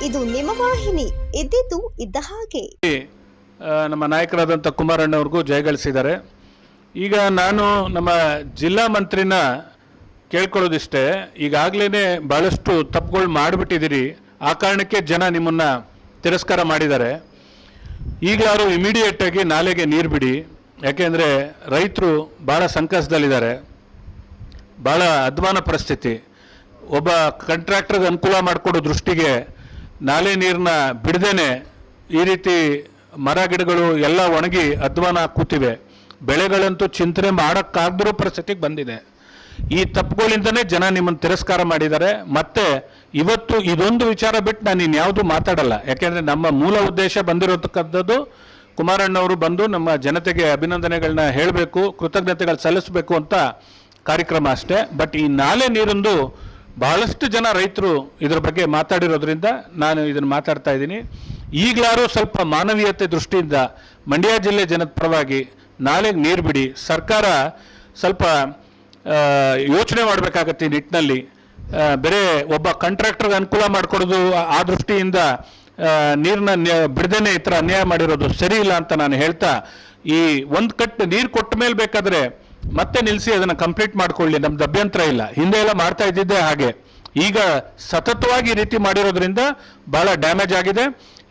ನಿಮ್ಮ ವಾಹಿನಿ, ಇದ್ದಿದ್ದು ಇದ್ದ ಹಾಗೆ. ನಮ್ಮ ನಾಯಕರಾದಂಥ ಕುಮಾರಣ್ಣವ್ರಿಗೂ ಜಯಗಳಿಸಿದ್ದಾರೆ ಈಗ ನಾನು ನಮ್ಮ ಜಿಲ್ಲಾ ಮಂತ್ರಿನ ಕೇಳ್ಕೊಳ್ಳೋದಿಷ್ಟೇ ಈಗಾಗಲೇ ಭಾಳಷ್ಟು ತಪ್ಪುಗಳು ಮಾಡಿಬಿಟ್ಟಿದ್ದೀರಿ. ಆ ಕಾರಣಕ್ಕೆ ಜನ ನಿಮ್ಮನ್ನು ತಿರಸ್ಕಾರ ಮಾಡಿದ್ದಾರೆ. ಈಗಲಾರು ಇಮಿಡಿಯೇಟಾಗಿ ನಾಲೆಗೆ ನೀರು ಬಿಡಿ. ಯಾಕೆಂದರೆ ರೈತರು ಭಾಳ ಸಂಕಷ್ಟದಲ್ಲಿದ್ದಾರೆ. ಭಾಳ ಅಧ್ವಾನ ಪರಿಸ್ಥಿತಿ. ಒಬ್ಬ ಕಂಟ್ರಾಕ್ಟ್ರಿಗೆ ಅನುಕೂಲ ಮಾಡಿಕೊಡೋ ದೃಷ್ಟಿಗೆ ನಾಲೆ ನೀರನ್ನ ಬಿಡದೇನೆ ಈ ರೀತಿ ಮರ ಗಿಡಗಳು ಎಲ್ಲ ಒಣಗಿ ಅಧ್ವಾನ ಕೂತಿವೆ. ಬೆಳೆಗಳಂತೂ ಚಿಂತನೆ ಮಾಡೋಕ್ಕಾಗದಿರೋ ಪರಿಸ್ಥಿತಿಗೆ ಬಂದಿದೆ. ಈ ತಪ್ಪುಗಳಿಂದನೇ ಜನ ನಿಮ್ಮನ್ನು ತಿರಸ್ಕಾರ ಮಾಡಿದ್ದಾರೆ. ಮತ್ತೆ ಇವತ್ತು ಇದೊಂದು ವಿಚಾರ ಬಿಟ್ಟು ನಾನು ಇನ್ಯಾವುದೂ ಮಾತಾಡಲ್ಲ. ಯಾಕೆಂದರೆ ನಮ್ಮ ಮೂಲ ಉದ್ದೇಶ ಬಂದಿರತಕ್ಕಂಥದ್ದು ಕುಮಾರಣ್ಣವರು ಬಂದು ನಮ್ಮ ಜನತೆಗೆ ಅಭಿನಂದನೆಗಳನ್ನ ಹೇಳಬೇಕು, ಕೃತಜ್ಞತೆಗಳು ಸಲ್ಲಿಸಬೇಕು ಅಂತ ಕಾರ್ಯಕ್ರಮ ಅಷ್ಟೇ. ಬಟ್ ಈ ನಾಲೆ ನೀರಿಂದು ಬಹಳಷ್ಟು ಜನ ರೈತರು ಇದ್ರ ಬಗ್ಗೆ ಮಾತಾಡಿರೋದ್ರಿಂದ ನಾನು ಇದನ್ನು ಮಾತಾಡ್ತಾ ಇದ್ದೀನಿ. ಈಗಲಾರು ಸ್ವಲ್ಪ ಮಾನವೀಯತೆ ದೃಷ್ಟಿಯಿಂದ ಮಂಡ್ಯ ಜಿಲ್ಲೆ ಜನದ ಪರವಾಗಿ ನಾಲೆಗೆ ನೀರು ಬಿಡಿ, ಸರ್ಕಾರ ಸ್ವಲ್ಪ ಯೋಚನೆ ಮಾಡಬೇಕಾಗತ್ತೆ ಈ ನಿಟ್ಟಿನಲ್ಲಿ. ಬೇರೆ ಒಬ್ಬ ಕಾಂಟ್ರಾಕ್ಟರ್ಗೆ ಅನುಕೂಲ ಮಾಡಿಕೊಡೋದು ಆ- ದೃಷ್ಟಿಯಿಂದ ನೀರನ್ನ ಬಿಡದೇನೆ ಈ ಥರ ಅನ್ಯಾಯ ಮಾಡಿರೋದು ಸರಿ ಅಂತ ನಾನು ಹೇಳ್ತಾ, ಈ ಒಂದು ಕಟ್ಟು ನೀರು ಕೊಟ್ಟ ಮೇಲೆ ಬೇಕಾದ್ರೆ ಮತ್ತೆ ನಿಲ್ಲಿಸಿ ಅದನ್ನು ಕಂಪ್ಲೀಟ್ ಮಾಡ್ಕೊಳ್ಳಿ, ನಮ್ದು ಅಭ್ಯಂತರ ಇಲ್ಲ. ಹಿಂದೆ ಎಲ್ಲ ಮಾಡ್ತಾ ಇದ್ದಿದ್ದೆ ಹಾಗೆ. ಈಗ ಸತತವಾಗಿ ಈ ರೀತಿ ಮಾಡಿರೋದ್ರಿಂದ ಬಹಳ ಡ್ಯಾಮೇಜ್ ಆಗಿದೆ.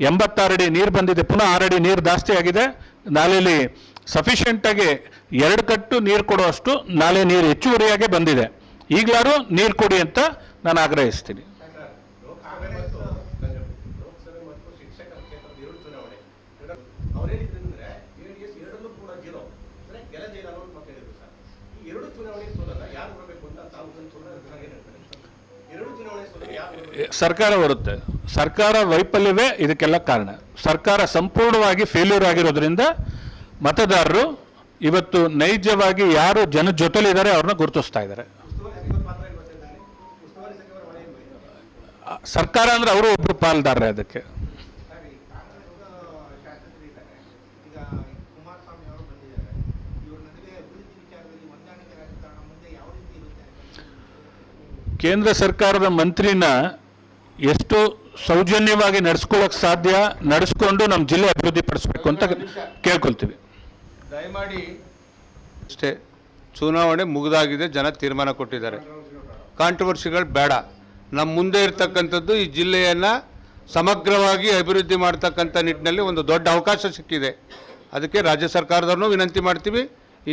ಎಂಬತ್ತಾರು ಅಡಿ ನೀರು ಬಂದಿದೆ, ಪುನಃ ಆರು ಅಡಿ ನೀರು ಜಾಸ್ತಿ ಆಗಿದೆ. ನಾಲೆಯಲ್ಲಿ ಸಫಿಷಿಯೆಂಟ್ ಆಗಿ ಎರಡು ಕಟ್ಟು ನೀರು ಕೊಡುವಷ್ಟು ನಾಲೆ ನೀರು ಹೆಚ್ಚುವರಿಯಾಗೆ ಬಂದಿದೆ. ಈಗಲಾರು ನೀರು ಕೊಡಿ ಅಂತ ನಾನು ಆಗ್ರಹಿಸ್ತೀನಿ ಲೋಕಸಭೆ ಮತ್ತು ಶಿಕ್ಷಕರ ಕ್ಷೇತ್ರದ ಎರಡು ಚುನಾವಣೆ ಅವ್ರೇನಿದ್ರೆ ಜೆಡಿಎಸ್ ಎರಡಲ್ಲೂ ಕೂಡ ಜೀರೋ ಅಂದ್ರೆ ಗೆಲ್ಲದೇ ಇಲ್ಲ ಅನ್ನೋ ಮಾತು ಹೇಳಿದ್ರು ಸರ್ ಈ ಎರಡು ಚುನಾವಣೆ ಸೋಲಲ್ಲ ಯಾರು ಬರಬೇಕು ಅಂತ ತಾವು ಸೋಲ ಎರಡು ಚುನಾವಣೆ ಸೋಲಲ್ಲ ಯಾರು ಬರ್ಬೇಕು? ಸರ್ಕಾರ ಬರುತ್ತೆ. ಸರ್ಕಾರ ವೈಫಲ್ಯವೇ ಇದಕ್ಕೆಲ್ಲ ಕಾರಣ. ಸರ್ಕಾರ ಸಂಪೂರ್ಣವಾಗಿ ಫೇಲ್ಯೂರ್ ಆಗಿರೋದ್ರಿಂದ ಮತದಾರರು ಇವತ್ತು ನೈಜವಾಗಿ ಯಾರು ಜನ ಜೊತೆಲಿದ್ದಾರೆ ಅವ್ರನ್ನ ಗುರುತಿಸ್ತಾ ಇದ್ದಾರೆ. ಸರ್ಕಾರ ಅಂದ್ರೆ ಅವರು ಒಬ್ಬರು ಪಾಲ್ದಾರರೇ ಅದಕ್ಕೆ ಸರ್, ಈ ಕಾಂಗ್ರೆಸ್ ಶಾಸಕರಿದ್ದಾರೆ ಈಗ ಕುಮಾರಸ್ವಾಮಿ ಅವರು ಬಂದಿದ್ದಾರೆ ಇವ್ರ ನಡುವೆ ಅಭಿವೃದ್ಧಿ ವಿಚಾರದಲ್ಲಿ ಹೊಂದಾಣಿಕೆ ರಾಜಕಾರಣ ಮುಂದೆ ಯಾವ ರೀತಿ ಇರುತ್ತೆ ಅಂತ ಕೇಂದ್ರ ಸರ್ಕಾರದ ಮಂತ್ರಿನ ಎಷ್ಟು ಸೌಜನ್ಯವಾಗಿ ನಡೆಸ್ಕೊಳ್ಳೋಕೆ ಸಾಧ್ಯ, ನಡೆಸ್ಕೊಂಡು ನಮ್ಮ ಜಿಲ್ಲೆ ಅಭಿವೃದ್ಧಿ ಪಡಿಸ್ಬೇಕು ಅಂತ ಕೇಳ್ಕೊಳ್ತೀವಿ. ದಯಮಾಡಿ ಅಷ್ಟೇ, ಚುನಾವಣೆ ಮುಗಿದಾಗಿದೆ, ಜನ ತೀರ್ಮಾನ ಕೊಟ್ಟಿದ್ದಾರೆ. ಕಾಂಟ್ರವರ್ಸಿಗಳು ಬೇಡ. ನಮ್ಮ ಮುಂದೆ ಇರತಕ್ಕಂಥದ್ದು ಈ ಜಿಲ್ಲೆಯನ್ನು ಸಮಗ್ರವಾಗಿ ಅಭಿವೃದ್ಧಿ ಮಾಡ್ತಕ್ಕಂಥ ನಿಟ್ಟಿನಲ್ಲಿ ಒಂದು ದೊಡ್ಡ ಅವಕಾಶ ಸಿಕ್ಕಿದೆ. ಅದಕ್ಕೆ ರಾಜ್ಯ ಸರ್ಕಾರದವ್ರನ್ನೂ ವಿನಂತಿ ಮಾಡ್ತೀವಿ.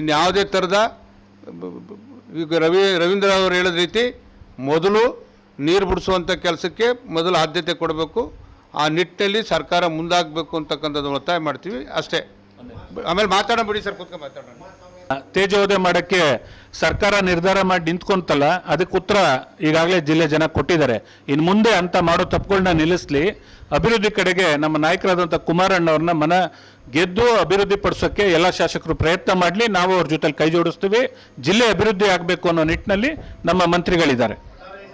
ಇನ್ಯಾವುದೇ ಥರದ ಈಗ ರವಿ, ರವೀಂದ್ರ ಅವರು ಹೇಳಿದ ರೀತಿ ಮೊದಲು ನೀರು ಬಿಡಿಸುವಂಥ ಕೆಲಸಕ್ಕೆ ಮೊದಲು ಆದ್ಯತೆ ಕೊಡಬೇಕು. ಆ ನಿಟ್ಟಿನಲ್ಲಿ ಸರ್ಕಾರ ಮುಂದಾಗಬೇಕು ಅಂತಕ್ಕಂಥದ್ದು ಒತ್ತಾಯ ಮಾಡ್ತೀವಿ. ಅಷ್ಟೇ. ಆಮೇಲೆ ಮಾತಾಡೋಣ ಬಿಡಿ ಸರ್ ಕೂತ್ಕೊಂಡು ಮಾತಾಡೋಣ. ತೇಜೋದಯ ಮಾಡೋಕ್ಕೆ ಸರ್ಕಾರ ನಿರ್ಧಾರ ಮಾಡಿ ನಿಂತ್ಕೊಂತಲ್ಲ, ಅದಕ್ಕೆ ಉತ್ತರ ಈಗಾಗಲೇ ಜಿಲ್ಲೆ ಜನ ಕೊಟ್ಟಿದ್ದಾರೆ. ಇನ್ನು ಮುಂದೆ ಅಂತ ಮಾಡೋ ತಪ್ಪುಗಳನ್ನ ನಿಲ್ಲಿಸಲಿ. ಅಭಿವೃದ್ಧಿ ಕಡೆಗೆ ನಮ್ಮ ನಾಯಕರಾದಂಥ ಕುಮಾರಣ್ಣವ್ರನ್ನ ಮನ ಗೆದ್ದು ಅಭಿವೃದ್ಧಿ ಪಡಿಸೋಕ್ಕೆ ಎಲ್ಲ ಶಾಸಕರು ಪ್ರಯತ್ನ ಮಾಡಲಿ. ನಾವು ಅವ್ರ ಜೊತೆಲಿ ಕೈ ಜೋಡಿಸ್ತೀವಿ. ಜಿಲ್ಲೆ ಅಭಿವೃದ್ಧಿ ಆಗಬೇಕು ಅನ್ನೋ ನಿಟ್ಟಿನಲ್ಲಿ ನಮ್ಮ ಮಂತ್ರಿಗಳಿದ್ದಾರೆ.